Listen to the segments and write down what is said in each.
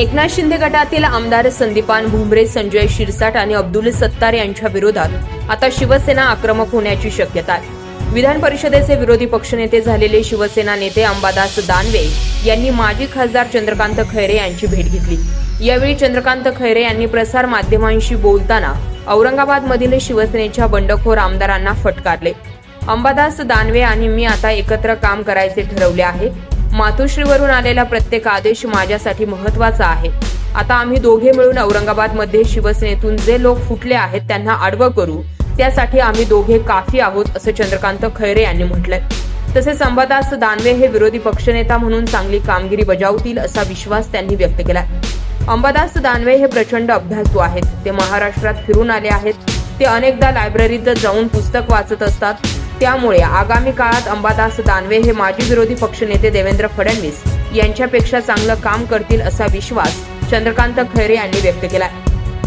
एकनाथ शिंदे गटातील आमदार संदीपान भुमरे संजय शिरसाट आणि अब्दुल सत्तार यांच्या विरोधात आता शिवसेना आक्रमक होण्याची शक्यता आहे. विधान परिषदेचे विरोधी पक्षनेते झालेले शिवसेना नेते अंबादास दानवे यांनी माजी खासदार चंद्रकांत खैरे यांची भेट घेतली. यावेळी चंद्रकांत खैरे यांनी प्रसार माध्यमांशी बोलताना औरंगाबादमधील शिवसेनेच्या बंडखोर आमदारांना फटकारले. अंबादास दानवे आणि मी आता एकत्र काम करायचे ठरवले आहे. मातोश्रीवरून आलेला प्रत्येक आदेश माझ्यासाठी महत्त्वाचा आहे. आता आम्ही दोघे मिळून औरंगाबादमध्ये शिवसेनेतून जे लोक फुटले आहेत त्यांना आडवं करू. त्यासाठी आम्ही दोघे काफी आहोत असं चंद्रकांत खैरे यांनी म्हटलंय. तसेच अंबादास दानवे हे विरोधी पक्षनेता म्हणून चांगली कामगिरी बजावतील असा विश्वास त्यांनी व्यक्त केलाय. अंबादास दानवे हे प्रचंड अभ्यासू आहेत. ते महाराष्ट्रात फिरून आले आहेत. ते अनेकदा लायब्ररीत जाऊन पुस्तक वाचत असतात. त्यामुळे आगामी काळात अंबादास दानवे हे माजी विरोधी पक्षनेते देवेंद्र फडणवीस यांच्यापेक्षा चांगलं काम करतील असा विश्वास चंद्रकांत खैरे यांनी व्यक्त केलाय.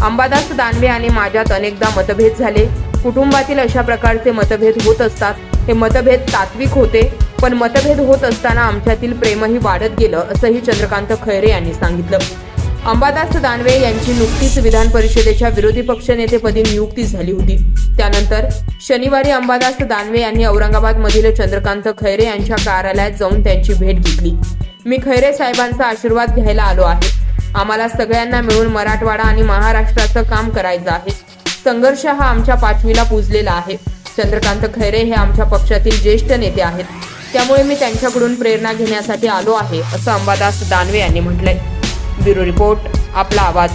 अंबादास दानवे आणि माझ्यात अनेकदा मतभेद झाले. कुटुंबातील अशा प्रकारचे मतभेद होत असतात. हे मतभेद तात्विक होते पण मतभेद होत असताना आमच्यातील प्रेमही वाढत गेलं असंही चंद्रकांत खैरे यांनी सांगितलं. अंबादास दानवे यांची नुकतीच विधान परिषदेच्या विरोधी पक्षनेतेपदी नियुक्ती झाली होती. त्यानंतर शनिवारी अंबादास दानवे यांनी औरंगाबादमधील चंद्रकांत खैरे यांच्या कार्यालयात जाऊन त्यांची भेट घेतली. मी खैरे साहेबांचा आशीर्वाद घ्यायला आलो आहे. आम्हाला सगळ्यांना मिळून मराठवाडा आणि महाराष्ट्राचं काम करायचं आहे. संघर्ष हा आमच्या पाचवीला पुजलेला आहे. चंद्रकांत खैरे हे आमच्या पक्षातील ज्येष्ठ नेते आहेत. त्यामुळे मी त्यांच्याकडून प्रेरणा घेण्यासाठी आलो आहे असं अंबादास दानवे यांनी म्हटलंय. ब्युरो रिपोर्ट आपला आवाज.